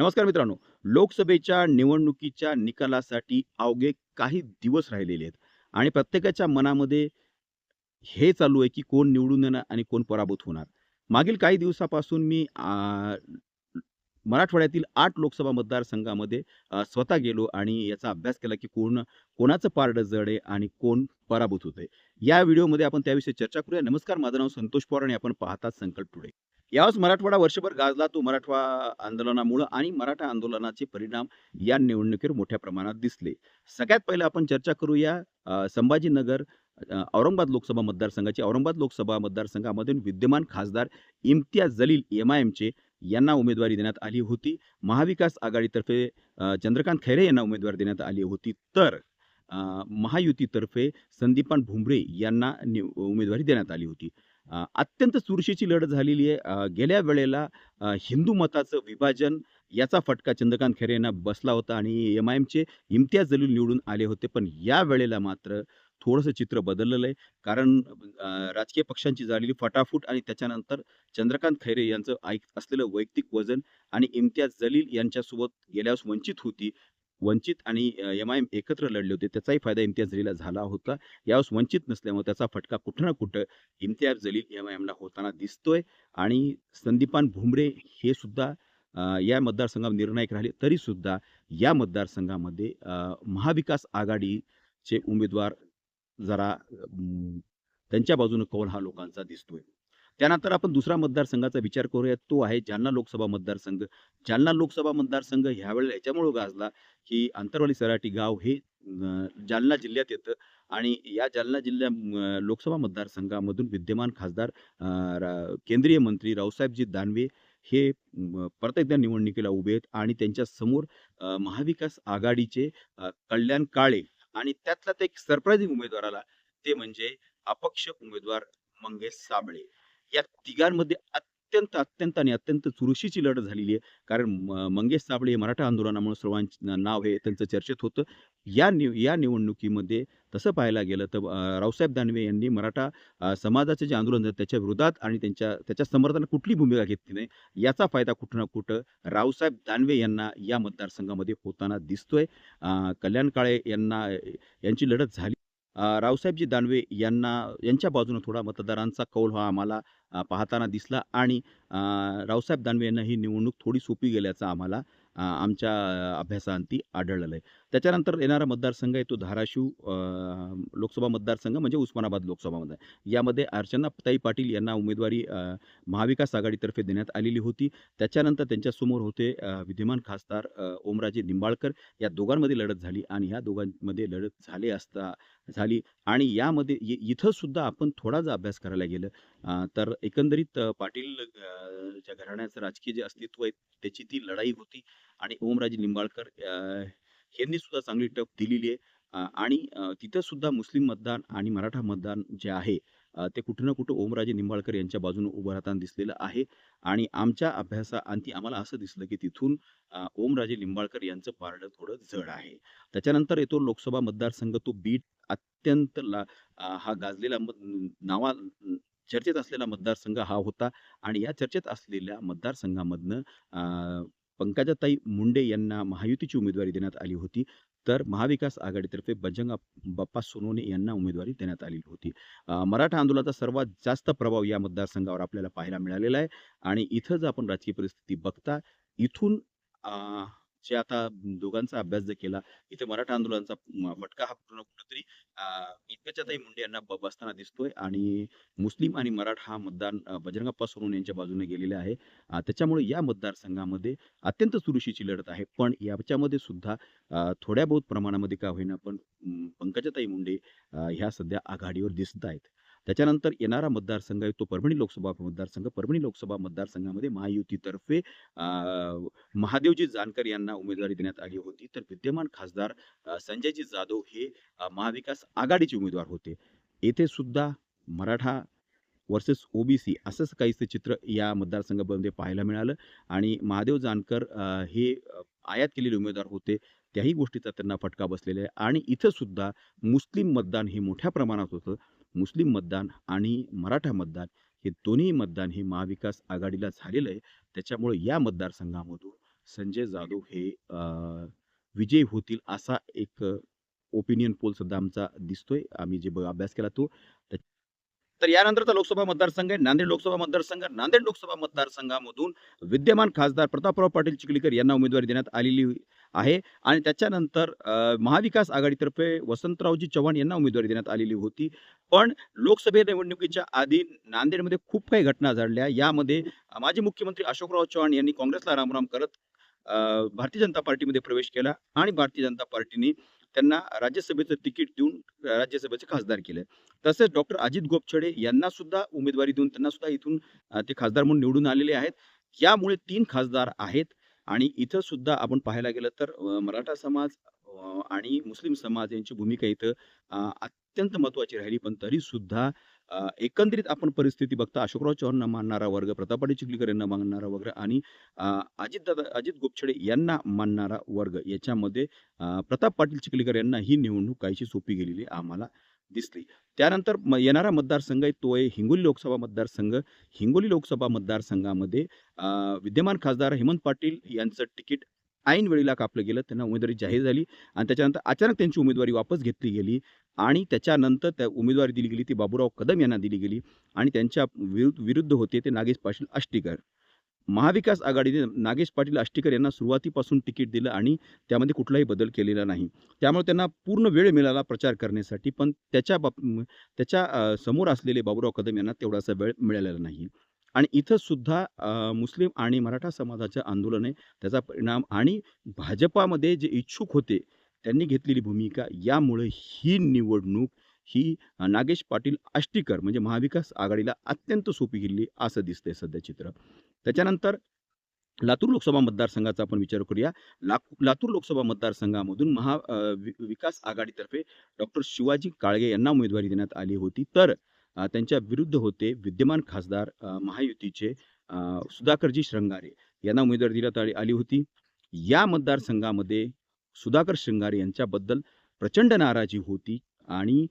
नमस्कार मित्रांनो. लोकसभेच्या निवडणुकीच्या निकालासाठी अवघे काही दिवस राहिलेले आहेत आणि प्रत्येकाच्या मनामध्ये हे चालू आहे की कोण निवडून येणार आणि कोण पराभूत होणार. मागील काही दिवसापासून मी मराठवाड्यातील आठ लोकसभा मतदारसंघामध्ये स्वतः गेलो आणि याचा अभ्यास केला की कोण कोणाचं पारडं जड आहे आणि कोण पराभूत होते या व्हिडिओमध्ये आपण त्याविषयी चर्चा करूया. नमस्कार माझं नाव संतोष पवार आणि आपण पाहतात संकल्प टुडे. यावेळेस मराठवाडा वर्षभर गाजला तो मराठवा आंदोलनामुळं आणि मराठा आंदोलनाचे परिणाम या निवडणुकीवर मोठ्या प्रमाणात दिसले. सगळ्यात पहिलं आपण चर्चा करूया संभाजीनगर औरंगाबाद लोकसभा मतदारसंघाची. औरंगाबाद लोकसभा मतदारसंघामधून विद्यमान खासदार इम्तियाज जलील एम आय एमचे यांना उमेदवारी देण्यात आली होती. महाविकास आघाडीतर्फे चंद्रकांत खैरे यांना उमेदवारी देण्यात आली होती. तर महायुतीतर्फे संदीपान भुमरे यांना उमेदवारी देण्यात आली होती. अत्यंत चुरशीची लढत झालेली आहे. गेल्या वेळेला हिंदू मताचं विभाजन याचा फटका चंद्रकांत खैरे यांना बसला होता आणि एम आय एमचे इम्तियाज जलील निवडून आले होते. पण या वेळेला मात्र थोडंसं चित्र बदललेलं आहे. कारण राजकीय पक्षांची झालेली फटाफूट आणि त्याच्यानंतर चंद्रकांत खैरे यांचं ऐक असलेलं वैयक्तिक वजन आणि इम्तियाज जलील यांच्यासोबत गेल्यास वंचित होती. वंचित आणि एम आय एम एकत्र लढले होते. त्याचाही फायदा इम्तियाज जलीला झाला होता. यावेळेस वंचित नसल्यामुळे त्याचा फटका कुठं ना कुठं इम्तियाज जलील एम आय एमला होताना दिसतोय. आणि संदीपान भुमरे हे सुद्धा या मतदारसंघात निर्णायक राहिले. तरी सुद्धा या मतदारसंघामध्ये महाविकास आघाडीचे उमेदवार जरा त्यांच्या बाजूने कौल हा लोकांचा दिसतोय. त्यानंतर आपण दुसरा मतदारसंघाचा विचार करूया तो आहे जालना लोकसभा मतदारसंघ. जालना लोकसभा मतदारसंघ ह्यावेळेला याच्यामुळं गाजला की आंतरवाली सराटी गाव हे जालना जिल्ह्यात येतं आणि या जालना जिल्ह्या लोकसभा मतदारसंघामधून विद्यमान खासदार केंद्रीय मंत्री रावसाहेबजी दानवे हे परत एकदा निवडणुकीला उभे आहेत आणि त्यांच्यासमोर महाविकास आघाडीचे कल्याण काळे आणि त्यातला ते एक सरप्राईझिंग उमेदवार आला ते म्हणजे अपक्ष उमेदवार मंगेश साबळे. या तिघांमध्ये अत्यंत अत्यंत आणि अत्यंत चुरशीची लढत झालेली आहे. कारण म- मंगेश साबळे मराठा आंदोलनामुळे सर्वांचं नाव हे त्यांचं चर्चेत होतं. या निव या निवडणुकीमध्ये तसं पाहायला गेलं तर रावसाहेब दानवे यांनी मराठा समाजाचे जे आंदोलन झालं त्याच्या विरोधात आणि त्यांच्या त्याच्या समर्थनात कुठली भूमिका घेतली नाही याचा फायदा कुठं ना कुठं रावसाहेब दानवे यांना या मतदारसंघामध्ये होताना दिसतोय. कल्याण काळे यांना यांची लढत झाली. रावसाहेबजी दानवे यांना यांच्या बाजूने थोडा मतदारांचा कौल हा आम्हाला पाहताना दिसला आणि रावसाहेब दानवे यांना ही निवडणूक थोडी सोपी गेल्याचं आम्हाला आमच्या अभ्यासाअंती आढळलेलं आहे त्याच्यानंतर येणारा मतदारसंघ आहे तो धाराशिव लोकसभा मतदारसंघ म्हणजे उस्मानाबाद लोकसभा मतदार यामध्ये अर्चनाताई पाटील यांना उमेदवारी महाविकास आघाडीतर्फे देण्यात आलेली होती. त्याच्यानंतर त्यांच्यासमोर होते विद्यमान खासदार ओमराजे निंबाळकर. या दोघांमध्ये लढत झाली आणि ह्या दोघांमध्ये लढत झाले असता झाली. आणि यामध्ये इथं सुद्धा आपण थोडा जर अभ्यास करायला गेलं तर एकंदरीत पाटील ज्या घराण्याचं राजकीय जे अस्तित्व आहे त्याची ती लढाई होती. आणि ओमराजे निंबाळकर यांनी सुद्धा चांगली टफ दिलेली आहे. आणि तिथं सुद्धा मुस्लिम मतदान आणि मराठा मतदान जे आहे ते कुठं ना कुठं ओमराजे निंबाळकर यांच्या बाजूने उभं राहताना दिसलेलं आहे. आणि आमच्या अभ्यासाअंती आम्हाला असं दिसलं की तिथून ओमराजे निंबाळकर यांचं पारडं थोडं जड आहे. त्याच्यानंतर येतो लोकसभा मतदारसंघ तो बीट अत्यंत ला हा गाजलेला नावा चर्चेत असलेला मतदारसंघ हा होता. आणि या चर्चेत असलेल्या मतदारसंघामधनं पंकजाताई मुंडे यांना महायुतीची उमेदवारी देण्यात आली होती. तर महाविकास आघाडीतर्फे बजरंग बाप्पा सोनोने यांना उमेदवारी देण्यात आलेली होती. मराठा आंदोलनाचा सर्वात जास्त प्रभाव या मतदारसंघावर आपल्याला पाहायला मिळालेला आहे आणि इथं जर आपण राजकीय परिस्थिती बघता इथून जे आता दोघांचा अभ्यास जर केला इथे मराठा आंदोलनाचा मटका फटका हा पूर्ण कुठेतरी कुठंतरी पंकजाताई मुंडे यांना बसताना दिसतोय आणि मुस्लिम आणि मराठा हा मतदान बजरंगप्पा सोनून यांच्या बाजूने गेलेले आहे. त्याच्यामुळे या मतदारसंघामध्ये अत्यंत चुरशीची लढत आहे. पण याच्यामध्ये सुद्धा थोड्या बहुत प्रमाणामध्ये का होईना पण पंकजाताई मुंडे ह्या सध्या आघाडीवर दिसत आहेत. त्याच्यानंतर येणारा मतदारसंघ आहे तो परभणी लोकसभा मतदारसंघ. परभणी लोकसभा मतदारसंघामध्ये महायुतीतर्फे महादेवजी जानकर यांना उमेदवारी देण्यात आली होती. तर विद्यमान खासदार संजयजी जाधव हे महाविकास आघाडीचे उमेदवार होते. येथे सुद्धा मराठा वर्सेस ओबीसी असंच काहीसं चित्र या मतदारसंघामध्ये पाहायला मिळालं आणि महादेव जानकर हे आयात केलेले उमेदवार होते. त्याही गोष्टीचा त्यांना फटका बसलेला आहे. आणि इथं सुद्धा मुस्लिम मतदान हे मोठ्या प्रमाणात होतं. मुस्लिम मतदान आणि मराठा मतदान हे दोन्ही मतदान हे महाविकास आघाडीला झालेलं आहे. त्याच्यामुळे या मतदारसंघामधून संजय जाधव हे विजय विजयी होतील असा एक ओपिनियन पोल सध्या आमचा दिसतोय. आम्ही जे अभ्यास केला तो तर यानंतरचा लोकसभा मतदारसंघ आहे. नांदेड लोकसभा मतदारसंघ नांदेड लोकसभा मतदारसंघामधून विद्यमान खासदार प्रतापराव पाटील चिखलीकर यांना उमेदवारी देण्यात आलेली आहे. आणि त्याच्यानंतर महाविकास आघाडीतर्फे वसंतरावजी चव्हाण यांना उमेदवारी देण्यात आलेली होती. पण लोकसभा निवडणुकीच्या आधी नांदेडमध्ये खूप काही घटना घडल्या. यामध्ये माजी मुख्यमंत्री अशोकराव चव्हाण यांनी काँग्रेसला रामराम करत भारतीय जनता पार्टीमध्ये प्रवेश केला आणि भारतीय जनता पार्टीने त्यांना राज्यसभेचं तिकीट देऊन राज्यसभेचे खासदार केले. तसेच डॉक्टर अजित गोपछडे यांना सुद्धा उमेदवारी देऊन त्यांना सुद्धा इथून ते खासदार म्हणून निवडून आलेले आहेत. यामुळे तीन खासदार आहेत. आणि इथं सुद्धा आपण पाहायला गेलं तर मराठा समाज आणि मुस्लिम समाज यांची भूमिका इथं अत्यंत महत्त्वाची राहिली. पण तरी सुद्धा एकंदरीत आपण परिस्थिती बघता अशोकराव चव्हाण मानणारा वर्ग प्रतापवाडी चिखलीकर यांना मानणारा वर्ग आणि अजित दादा अजित गोपछडे यांना मानणारा वर्ग याच्यामध्ये प्रताप पाटील चिखलीकर यांना ही निवडणूक काहीशी सोपी गेलेली आम्हाला दिसली. त्यानंतर म- येणारा मतदारसंघ आहे तो आहे हिंगोली लोकसभा मतदारसंघ. हिंगोली लोकसभा मतदारसंघामध्ये विद्यमान खासदार हेमंत पाटील यांचं तिकीट ऐन वेळेला कापलं गेलं. त्यांना उमेदवारी जाहीर झाली आणि त्याच्यानंतर अचानक त्यांची उमेदवारी वापस घेतली गेली आणि त्याच्यानंतर त्या उमेदवारी दिली गेली ती बाबूराव कदम यांना दिली गेली आणि त्यांच्या विरुद्ध विरुद्ध होते ते नागेश पाटील आष्टीकर. महाविकास आघाडीने नागेश पाटील आष्टीकर यांना सुरुवातीपासून तिकीट दिलं आणि त्यामध्ये कुठलाही बदल केलेला नाही. त्यामुळे त्यांना पूर्ण वेळ मिळाला प्रचार करण्यासाठी पण त्याच्या बाब त्याच्यासमोर असलेले बाबूराव कदम यांना तेवढासा वेळ मिळालेला नाही. आणि इथं सुद्धा मुस्लिम आणि मराठा समाजाचं आंदोलन आहे त्याचा परिणाम आणि भाजपामध्ये जे इच्छुक होते त्यांनी घेतलेली भूमिका यामुळे ही निवडणूक ही नागेश पाटील आष्टीकर म्हणजे महाविकास आघाडीला अत्यंत सोपी गेली असं दिसतंय सध्या चित्र. त्याच्यानंतर लातूर लोकसभा मतदारसंघाचा आपण विचार करूया. लातूर लोकसभा मतदारसंघामधून महा विकास आघाडीतर्फे डॉक्टर शिवाजी काळगे यांना उमेदवारी देण्यात आली होती. तर त्यांच्या विरुद्ध होते विद्यमान खासदार महायुतीचे सुधाकरजी श्रंगारे यांना उमेदवारी देण्यात आली आली होती. या मतदारसंघामध्ये सुधाकर श्रंगारे यांच्याबद्दल प्रचंड नाराजी होती आणि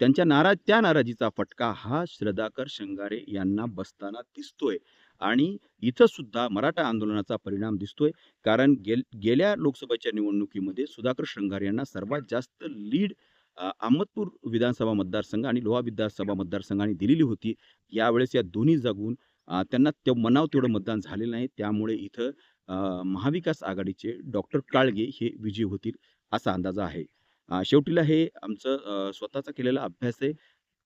त्यांच्या नाराज त्या नाराजीचा फटका हा श्रद्धाकर श्रंगारे यांना बसताना दिसतोय. आणि इथं सुद्धा मराठा आंदोलनाचा परिणाम दिसतोय. कारण गेल गेल्या लोकसभेच्या निवडणुकीमध्ये सुधाकर शृंगार यांना सर्वात जास्त लीड अहमदपूर विधानसभा मतदारसंघ आणि लोहा विधानसभा मतदारसंघाने दिलेली होती. यावेळेस या दोन्ही जागून त्यांना ते मनाव तेवढं मतदान झालेलं नाही त्यामुळे इथं महाविकास आघाडीचे डॉक्टर काळगे हे विजयी होतील असा अंदाज आहे. शेवटीला हे आमचं स्वतःचा केलेला अभ्यास आहे.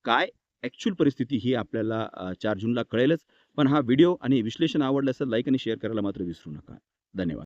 काय ॲक्च्युअल परिस्थिती ही आपल्याला चार जूनला कळेलच. पण हा व्हिडिओ आणि विश्लेषण आवडलं असेल लाईक आणि शेअर करायला मात्र विसरू नका. धन्यवाद.